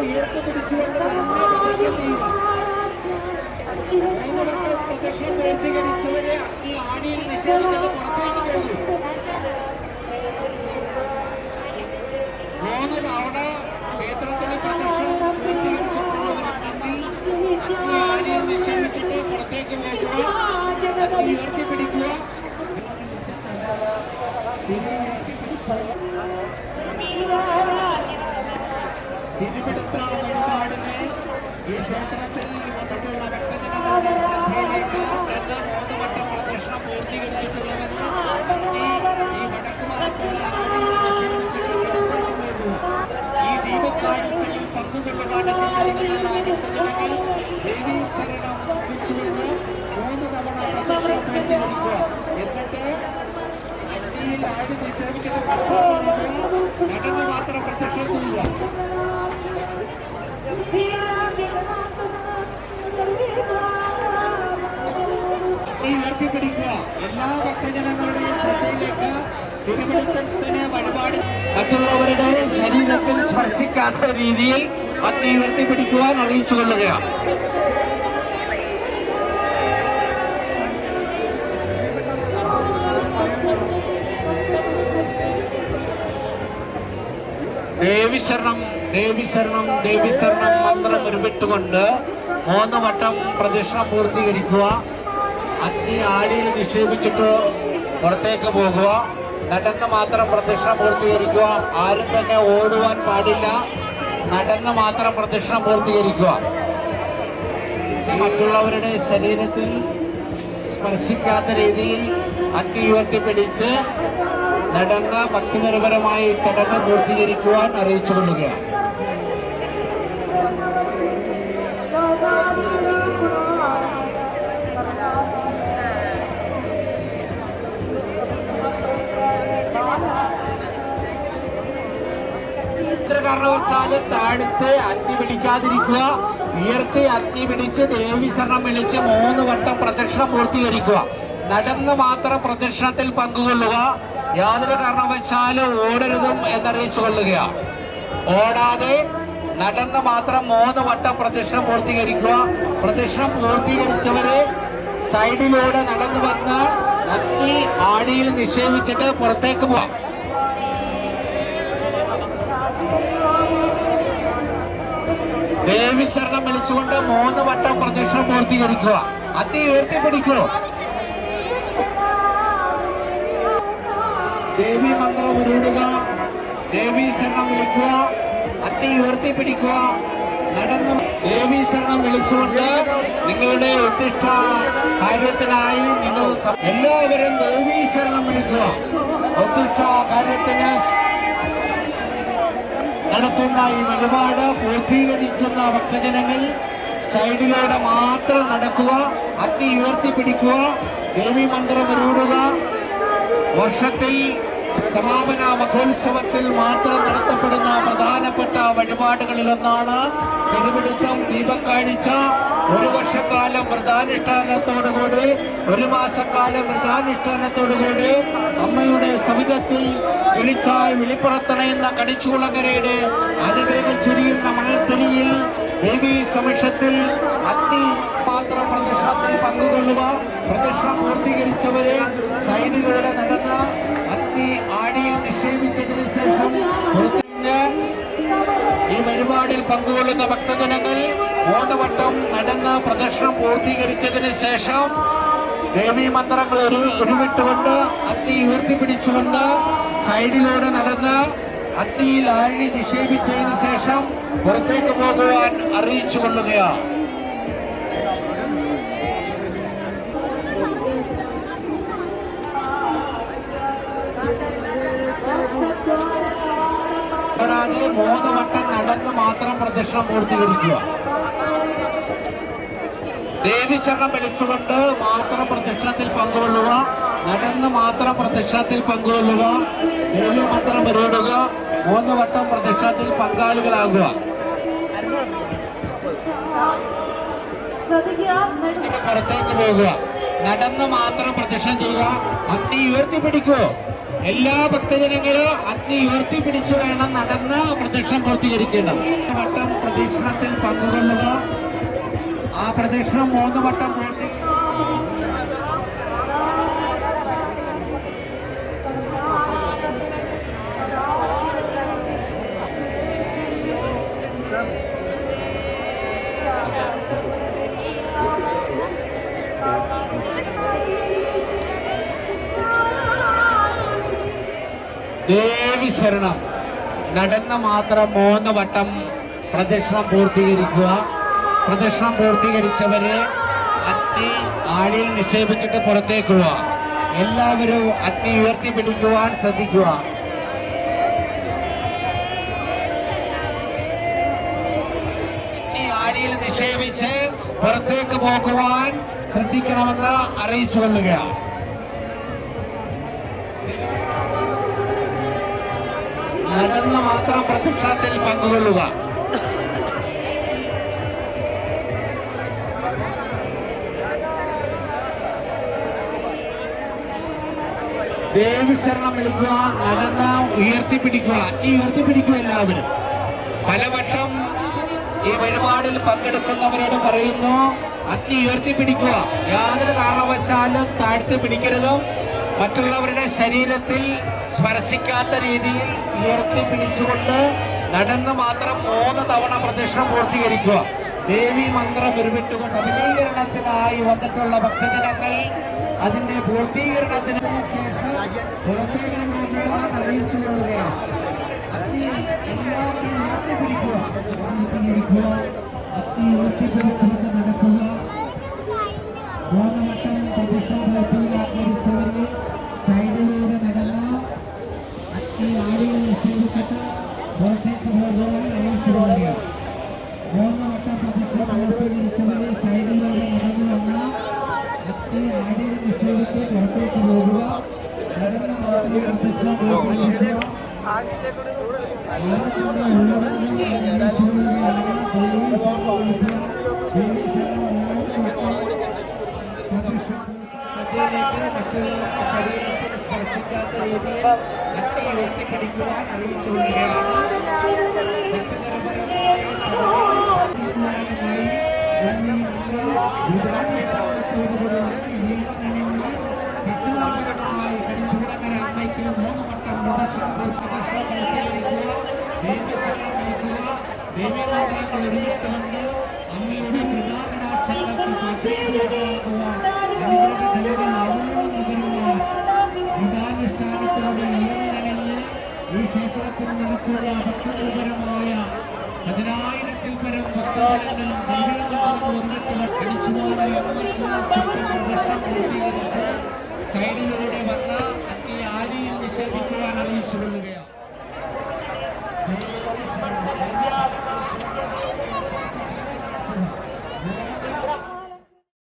ഉയർത്തിപ്പിടിച്ചുകൊണ്ട് തന്നെ മൂന്ന് വട്ടം പ്രദക്ഷിണം പൂർത്തീകരിച്ചവരെ ഈ ആണിയിൽ നിഷേധിച്ചിട്ട് പുറത്തേക്ക് പോകും മൂന്ന് തവണ ക്ഷേത്രത്തിന് പ്രദക്ഷിണം പൂർത്തീകരിച്ചിട്ടുള്ളവരുണ്ടെങ്കിൽ അഗ്നി ആണിയിൽ നിക്ഷേപിച്ചിട്ട് പുറത്തേക്ക് പോകുക അഗ്നി ഉയർത്തിപ്പിടിക്കുക തിരുവിടുത്ത വഴിപാടിനെ ഈ ക്ഷേത്രത്തിൽ വന്നിട്ടുള്ള ഭക്തജനങ്ങളുടെ ശ്രദ്ധയിലേക്ക് എല്ലാം മൂന്ന് വട്ടം പ്രദക്ഷിണം പൂർത്തീകരിച്ചിട്ടുള്ളവര് ഈ വടക്ക് ഈ ദീപക്കാഴ്ചയിൽ പങ്കുകൊള്ളുവാനെത്തിച്ചേർന്നിട്ടുള്ള ഭക്തജനങ്ങൾ ദേവീ ശരണം വിളിച്ചുകൊണ്ട് മൂന്ന് തവണ പ്രദക്ഷിണം പൂർത്തീകരിക്കുക എന്നിട്ട് അഗ്നിയിൽ ആടി നിക്ഷേപിച്ചിട്ട് നടന്ന് മാത്രം പ്രദക്ഷിണം ഈ ഉയർത്തിപ്പിടിക്കുക എല്ലാ ഭക്തജനങ്ങളുടെയും ശ്രദ്ധയിലേക്ക് തിരുവിടുത്തത്തിന് വഴിപാട്. മറ്റുള്ളവരുടെ ശരീരത്തിൽ സ്പർശിക്കാത്ത രീതിയിൽ അഗ്നി ഉയർത്തിപ്പിടിക്കുവാൻ അറിയിച്ചു കൊള്ളുകയാണ് ദേവിശരണം ദേവിശരണം ദേവിശരണം മന്ത്രം ഉരുവിട്ടുകൊണ്ട് മൂന്ന് വട്ടം പ്രദക്ഷിണം പൂർത്തീകരിക്കുക. അഗ്നി ആടിയിൽ നിക്ഷേപിച്ചിട്ട് പുറത്തേക്ക് പോകുക. നടന്ന് മാത്രം പ്രദക്ഷിണം പൂർത്തീകരിക്കുക. ആരും തന്നെ ഓടുവാൻ പാടില്ല. നടന്ന് മാത്രം പ്രദക്ഷിണം പൂർത്തീകരിക്കുക. മറ്റുള്ളവരുടെ ശരീരത്തിൽ സ്പർശിക്കാത്ത രീതിയിൽ അഗ്നി ഉയർത്തിപ്പിടിച്ച് നടന്ന് ഭക്തിനിർഭരമായി ചടങ്ങ് പൂർത്തീകരിക്കുവാൻ അറിയിച്ചു കൊള്ളുകയാണ് കാരണവശാലും താഴ്ത്ത് അഗ്നി പിടിക്കാതിരിക്കുക. ഉയർത്തി അഗ്നി പിടിച്ച് ദേവി ശരണം വിളിച്ച് മൂന്ന് വട്ടം പ്രദക്ഷിണം പൂർത്തീകരിക്കുക. നടന്ന് മാത്രം പ്രദക്ഷിണത്തിൽ പങ്കുകൊള്ളുക. യാതൊരു കാരണവശാലും ഓടരുതും എന്നറിയിച്ചു കൊള്ളുകയാണ് ഓടാതെ നടന്ന് മാത്രം മൂന്ന് വട്ടം പ്രദക്ഷിണം പൂർത്തീകരിക്കുക. പ്രദക്ഷിണം പൂർത്തീകരിച്ചവരെ സൈഡിലൂടെ നടന്നു വന്ന് അഗ്നി ആടിയിൽ നിക്ഷേപിച്ചിട്ട് പുറത്തേക്ക് പോവാം. ദേവി ശരണം വിളിച്ചുകൊണ്ട് മൂന്ന് വട്ടം പ്രദക്ഷിണം പൂർത്തീകരിക്കുക. അതി ഉയർത്തിപ്പിടിക്കൂ. ദേവി മന്ത്രം ഉരുടുക ദേവി ശരണം വിളിക്കുക. അതി ഉയർത്തിപ്പിടിക്കുക. നടന്നു ദേവി ശരണം വിളിച്ചുകൊണ്ട് നിങ്ങളുടെ ഉദ്ദിഷ്ട കാര്യത്തിനായി നിങ്ങൾ എല്ലാവരും ദേവി ശരണം വിളിക്കുക. ഉദ്ദിഷ്ട കാര്യത്തിന് നടത്തുന്ന ഈ വഴിപാട് പൂർത്തീകരിക്കുന്ന ഭക്തജനങ്ങൾ സൈഡിലൂടെ മാത്രം നടക്കുക അഗ്നി ഉയർത്തിപ്പിടിക്കുക ദേവി മന്ത്രം ഉരുടുക വർഷത്തിൽ സമാപന മഹോത്സവത്തിൽ മാത്രം നടത്തപ്പെടുന്ന പ്രധാനപ്പെട്ട വഴിപാടുകളിലൊന്നാണ്. തിരുവിടുത്തം ദീപക്കാഴ്ച ഒരു വർഷക്കാലം വ്രതാനുഷ്ഠാനത്തോടുകൂടി ഒരു മാസക്കാലം വ്രതാനുഷ്ഠാനത്തോടുകൂടി അമ്മയുടെ സവിധത്തിൽ വിളിച്ചായി വിളിപ്പുറത്തണയുന്ന കടിച്ചുകുളങ്ങരയുടെ അനുഗ്രഹം ചുരിയുന്ന മണൽത്തിരിയിൽ ദേവി സമക്ഷത്തിൽ അഗ്നി പാത്ര പ്രദക്ഷിണത്തിൽ പങ്കുകൊള്ളുക. പ്രദക്ഷിണം പൂർത്തീകരിച്ചവരെ സൈനികരുടെ നടന്ന അഗ്നി ആടിയിൽ നിക്ഷേപിച്ചതിന് ശേഷം പുറത്തിരിഞ്ഞ് വഴിപാടിൽ പങ്കുകൊള്ളുന്ന ഭക്തജനങ്ങൾ ഓണവട്ടം വട്ടം നടന്ന് പ്രദക്ഷിണം പൂർത്തീകരിച്ചതിന് ശേഷം ദേവീ മന്ത്രങ്ങൾ ഒരു ഉരുവിട്ടുകൊണ്ട് അഗ്നി ഉയർത്തിപ്പിടിച്ചുകൊണ്ട് സൈഡിലൂടെ നടന്ന് അഗ്നിയിൽ ആഴി നിക്ഷേപിച്ചതിന് ശേഷം പുറത്തേക്ക് പോകുവാൻ അറിയിച്ചു കൊള്ളുകയാണ്. കൂടാതെ മൂന്ന് വട്ടം നടന്ന് മാത്രം പ്രദക്ഷിണം പൂർത്തീകരിക്കുക. ദേവിശരണം വിളിച്ചുകൊണ്ട് മാത്രം പ്രദക്ഷിണത്തിൽ പങ്കുകൊള്ളുക. നടന്ന് മാത്രം പ്രദക്ഷിണത്തിൽ പങ്കുകൊള്ളുക. ദേവി മന്ത്രം പരിവിടുക മൂന്ന് വട്ടം പ്രദക്ഷിണത്തിൽ പങ്കാളികളാകുക പുറത്തേക്ക് പോകുക. നടന്ന് മാത്രം പ്രദക്ഷിണം ചെയ്യുക. അഗ്നി ഉയർത്തിപ്പിടിക്കൂ. എല്ലാ ഭക്തജനങ്ങളും അഗ്നി ഉയർത്തിപ്പിടിച്ചു വേണം നടന്ന് പ്രദക്ഷിണം പൂർത്തീകരിക്കേണ്ടത്. വട്ടം പ്രദക്ഷിണത്തിൽ പങ്കുകൊള്ളുക. ആ പ്രദക്ഷിണം മൂന്ന് വട്ടം ശരണം നടന്ന മാത്രം മൂന്ന് വട്ടം പ്രദക്ഷിണം പൂർത്തീകരിക്കുക. പ്രദക്ഷിണം പൂർത്തീകരിച്ചവരെ അഗ്നി ആഴിയിൽ നിക്ഷേപിച്ചിട്ട് പുറത്തേക്കുക. എല്ലാവരും അഗ്നി ഉയർത്തി ഉയർത്തിപ്പിടിക്കുവാൻ ശ്രദ്ധിക്കുക. ആഴിയിൽ നിക്ഷേപിച്ച് പുറത്തേക്ക് പോകുവാൻ ശ്രദ്ധിക്കണമെന്ന് അറിയിച്ചു കൊള്ളുകയാണ്. നടന്ന് മാത്രം പ്രത്യക്ഷത്തിൽ പങ്കുകൊള്ളുക. ദേവി ശരണം വിളിക്കുക നടന്ന് ഉയർത്തിപ്പിടിക്കുക അഗ്നി ഉയർത്തിപ്പിടിക്കുക എല്ലാവരും. പലവട്ടം ഈ വഴിപാടിൽ പങ്കെടുക്കുന്നവരോട് പറയുന്നു അഗ്നി ഉയർത്തിപ്പിടിക്കുക. യാതൊരു കാരണവശാലും താഴ്ത്തി പിടിക്കരുതും. മറ്റുള്ളവരുടെ ശരീരത്തിൽ സ്പർശിക്കാത്ത രീതിയിൽ ഉയർത്തി പിടിച്ചുകൊണ്ട് നടന്ന് മാത്രം മൂന്ന് തവണ പ്രദക്ഷിണം പൂർത്തീകരിക്കുക. ദേവി മന്ത്രം ഉരുവിട്ടുകൊണ്ട് ശബരീകരണത്തിനായി വന്നിട്ടുള്ള ഭക്തജനങ്ങൾ അതിന്റെ പൂർത്തീകരണത്തിന് ശേഷം പുറത്തേക്ക് അറിയിച്ചു കൊള്ളുകയാണ് എല്ലാവരും ഉയർത്തിപ്പിടിക്കുക ഉയർത്തിപ്പിടിക്കുക രീതിയിൽ അഗ്നി ഉയർത്തിപ്പിടിക്കുവാൻ അറിയിച്ചു കൊള്ളുകയാണ് ഭക്തിപരമായി കടിച്ചുവിളങ്ങര അമ്മയ്ക്ക് മൂന്ന് വട്ടം ദേവീമന്ത്രങ്ങൾ ഒരുമിട്ടുകൊണ്ട് അമ്മയുടെ കൃപാകടാക്ഷങ്ങൾക്ക് നടക്കുന്ന പതിനായിരത്തിൽ പരം ഭക്തജനങ്ങൾ പ്രദക്ഷിണം പൂർത്തീകരിച്ച് സൈഡിലൂടെ വന്ന അഗ്നി ആദിയിൽ നിക്ഷേപിച്ച